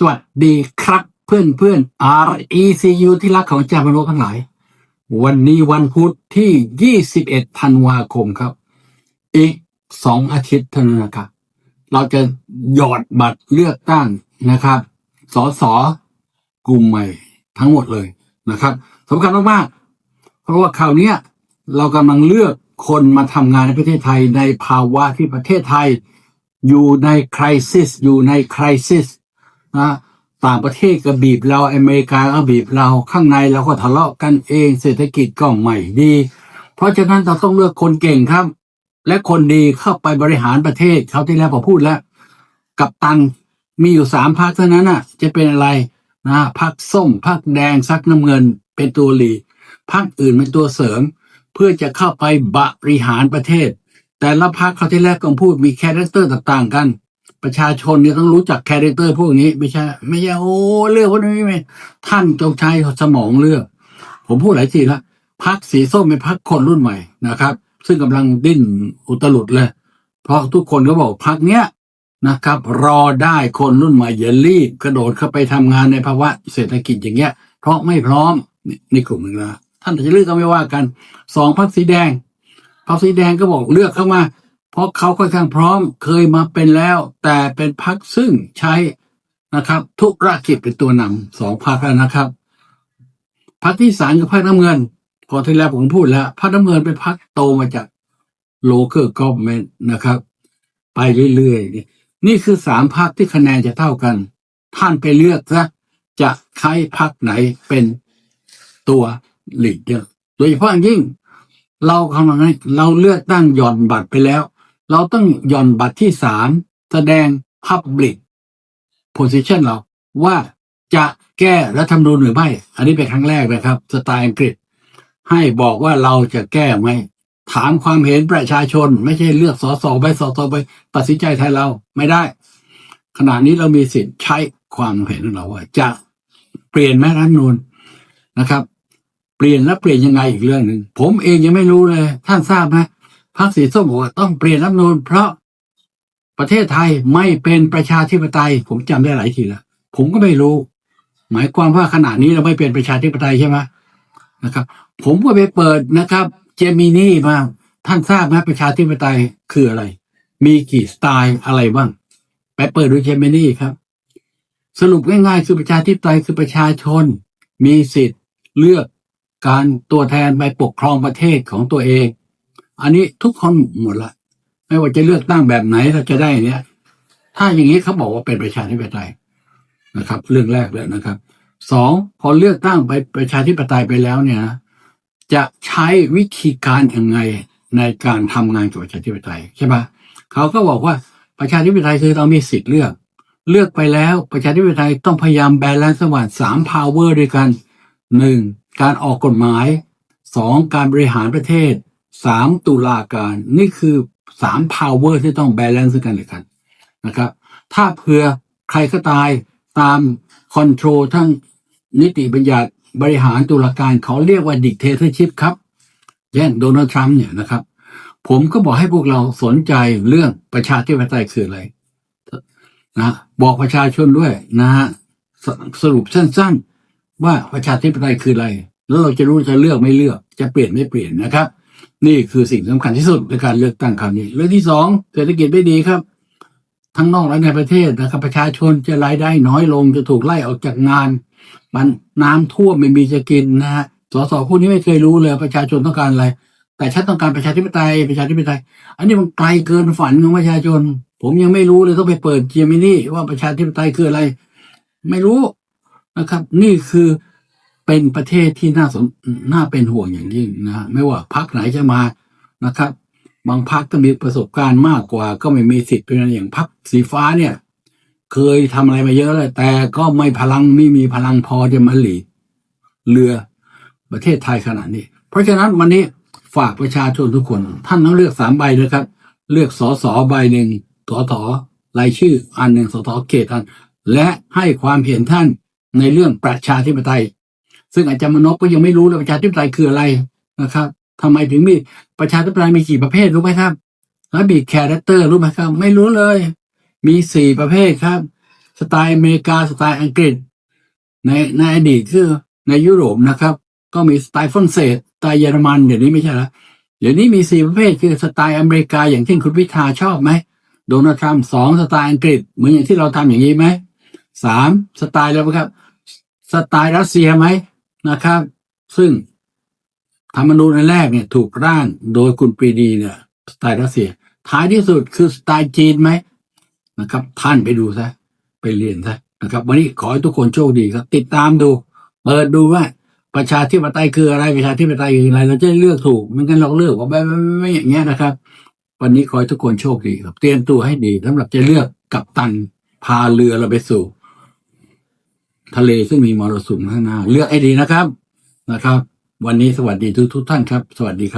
สวัสดีครับเพื่อนเพื่อน RECU ที่รักของจามนุษย์ทั้งหลาย วันนี้วันพุธที่ 21 ธันวาคมครับ อีกสองอาทิตย์เท่านั้นนะครับ เราจะหยอดบัตรเลือกตั้งนะครับสสกลุ่มใหม่ทั้งหมดเลยนะครับสำคัญมากๆ เพราะว่าคราวนี้เรากำลังเลือกคนมาทำงานในประเทศไทยในภาวะที่ประเทศไทยอยู่ในคริสิสอยู่ในคริสิส นะต่างประเทศก็บีบเราอเมริกาก็บีบเราข้างในเราก็ทะเลาะกันเอง เศรษฐกิจก็ไม่ดี เพราะฉะนั้นเราต้องเลือกคนเก่งครับ และคนดีเข้าไปบริหารประเทศเขาที่แล้วผมพูดแล้ว กับตันมีอยู่สามพักเท่านั้นน่ะ จะเป็นอะไรนะพักส้มพักแดงซักน้ำเงิน เป็นตัวหลีพักอื่นเป็นตัวเสริม เพื่อจะเข้าไปบริหารประเทศ แต่ละพักเขาที่แรกก็พูดมีคแรคเตอร์ต่างๆกัน ประชาชนเนี่ยต้องรู้จักคาแรคเตอร์พวกนี้ ไม่ใช่ ไม่ใช่โอ้เลือกพวกนี้ไม่ท่านจงใช้สมองเลือก ผมพูดหลายทีแล้วพักสีส้มเป็นพักคนรุ่นใหม่นะครับ ซึ่งกำลังดิ้นอุตลุดเลย เพราะทุกคนก็บอกพักเนี้ยนะครับ รอได้คนรุ่นใหม่อย่ารีบกระโดดเข้าไปทำงานในภาวะเศรษฐกิจอย่างเงี้ย เพราะไม่พร้อมนนี่กลุ่มหนึ่งนะท่านจะเลือกก็ไม่ว่ากันสองพักสีแดงพักสีแดงก็บอกเลือกเข้ามา เพราะเขาค่อนข้างพร้อมเคยมาเป็นแล้ว แต่เป็นพักซึ่งใช้นะครับ ทุกรากิจเป็นตัวนำสองพักแล้วนะครับพักที่สามคือพักน้ำเงินพอที่แล้วผมพูดแล้วพักน้ำเงินเป็นพักโตมาจาก local government นะครับ ไปเรื่อยๆนี่นี่คือสามพักที่คะแนนจะเท่ากัน ท่านไปเลือกซะจะใช้พักไหนเป็นตัวหลีดเดอร์โดยเฉพาะอย่างยิ่ง เรากำลังเราเลือกตั้งหย่อนบัตรไปแล้ว เราต้องหย่อนบัตรที่สามแสดง Public Position เรา ว่าจะแก้รัฐธรรมนูญหรือไม่ อันนี้เป็นครั้งแรกนะครับ สไตล์อังกฤษ ให้บอกว่าเราจะแก้ไหม ถามความเห็นประชาชน ไม่ใช่เลือกสอสอไปสอสอไปตัดสินใจแทนเราไม่ได้ ขณะนี้เรามีสิทธิ์ใช้ความเห็นของเราว่า จะเปลี่ยนแม่รัฐธรรมนูญนะครับ เปลี่ยนแล้วเปลี่ยนยังไงอีกเรื่องหนึ่งผมเองยังไม่รู้เลย ท่านทราบไหม พรรคสีส้มบอกว่าต้องเปลี่ยนรัฐนูญเพราะประเทศไทยไม่เป็นประชาธิปไตย ผมจำได้หลายทีแล้วผมก็ไม่รู้ หมายความว่าขณะนี้เราไม่เป็นประชาธิปไตยใช่ไหมนะครับ ผมก็ไปเปิดนะครับ เจมินี่มาท่านทราบไหมประชาธิปไตยคืออะไร มีกี่สไตล์อะไรบ้างไปเปิดดูเจมินี่ครับ สรุปง่ายๆ คือประชาธิปไตยคือประชาชน มีสิทธิ์เลือกการตัวแทนไปปกครองประเทศของตัวเอง อันนี้ทุกคนหมดละไม่ว่าจะเลือกตั้งแบบไหนเราจะได้เนี่ยถ้าอย่างนี้เขาบอกว่าเป็นประชาธิปไตยนะครับ เรื่องแรกเลยนะครับสองพอเลือกตั้งไปประชาธิปไตยไปแล้วเนี่ยจะใช้วิธีการยังไงในการทำงานกับประชาธิปไตยใช่ปะเขาก็บอกว่าประชาธิปไตยคือเรามีสิทธิ์เลือก เลือกไปแล้วประชาธิปไตยต้องพยายามแบลนซ์ระหว่างสามพาวเวอร์ด้วยกันหนึ่งการออกกฎหมายสองการบริหารประเทศ สามตุลาการนี่คือสามพาวเวอร์ที่ต้องแบลนซ์กันเลยกันนะครับ ถ้าเผื่อใครก็ตายตามคอนโทรลทั้งนิติบัญญัติบริหารตุลาการเขาเรียกว่าดิกเทเตอร์ชิพครับแย่งโดนัลด์ทรัมป์เนี่ยนะครับ ผมก็บอกให้พวกเราสนใจเรื่องประชาธิปไตยคืออะไรนะบอกประชาชนด้วยนะฮะสสรุปสั้น ๆ ว่าประชาธิปไตยคืออะไร แล้วเราจะรู้จะเลือกไม่เลือก จะเปลี่ยนไม่เปลี่ยนนะครับ นี่คือสิ่งสำคัญที่สุดในการเลือกตั้งครั้งนี้เรื่องที่สองเศรษฐกิจไม่ดีครับ ทั้งนอกและในประเทศนะครับ ประชาชนจะรายได้น้อยลงจะถูกไล่ออกจากงาน มันน้ำท่วมไม่มีจะกินนะฮะสสพวกนี้ไม่เคยรู้เลยประชาชนต้องการอะไร แต่ฉันต้องการประชาธิปไตยประชาธิปไตย อันนี้มันไกลเกินฝันของประชาชน ผมยังไม่รู้เลยต้องไปเปิดเจมินี่ว่าประชาธิปไตยคืออะไร ไม่รู้นะครับ นี่คือ เป็นประเทศที่น่าสนน่าเป็นห่วงอย่างยิ่งนะไม่ว่าพรรคไหนจะมานะครับ บางพรรคก็มีประสบการณ์มากกว่า ก็ไม่มีสิทธิ์เป็นอย่างพรรคสีฟ้าเนี่ย เคยทำอะไรมาเยอะเลยแต่ก็ไม่พลังไม่มีพลังพอจะมาหลีเรือประเทศไทยขนาดนี้ เพราะฉะนั้นวันนี้ฝากประชาชนทุกคน ท่านต้องเลือกสามใบนะครับ เลือกสอสอใบหนึ่งสอสอรายชื่ออันหนึ่งสอสอเขตอันและให้ความเห็นท่านในเรื่องประชาธิปไตย ซึ่งอาจารย์มนพก็ยังไม่รู้เลยประชาธิปไตยคืออะไรนะครับทำไมถึงมีประชาธิปไตยมีกี่ประเภทรู้ไหมครับ แล้วมีแครคเตอร์รู้ไหมครับ ไม่รู้เลย มีสี่ประเภทครับ สไตล์อเมริกาสไตล์อังกฤษ ในในอดีตคือในยุโรปนะครับ ก็มีสไตล์ฝรั่งเศสสไตล์เยอรมันเดี๋ยวนี้ไม่ใช่ละเดี๋ยวนี้มีสี่ประเภทคือสไตล์อเมริกาอย่างเช่นคุณพิธาชอบไหมโดนัลด์ทรัมป์สองสไตล์อังกฤษ เหมือนอย่างที่เราทำอย่างนี้ไหมสามสไตล์แล้วครับ สไตล์รัสเซียไหม นะครับ ซึ่งธรรมนูญอันแรกเนี่ยถูกร่างโดยคุณปรีดีเนี่ยสไตล์รัสเซีย ท้ายที่สุดคือสไตล์จีนไหมนะครับ ท่านไปดูซะไปเรียนซะนะครับ วันนี้ขอให้ทุกคนโชคดีครับ ติดตามดูเปิดดูว่าประชาธิปไตยคืออะไรประชาธิปไตยคืออะไร เราจะเลือกถูกไมันกันเราเลือกว่าไม่ไม่ไม่ไม่อย่างเงี้ยนะครับ วันนี้ขอให้ทุกคนโชคดีครับ เตรียมตัวให้ดีสำหรับจะเลือกกับตันพาเรือเราไปสู่ ทะเลซึ่งมีมรสุมข้างหน้า เลือกให้ดีนะครับนะครับ วันนี้สวัสดีทุกทุกท่านครับ สวัสดีครับ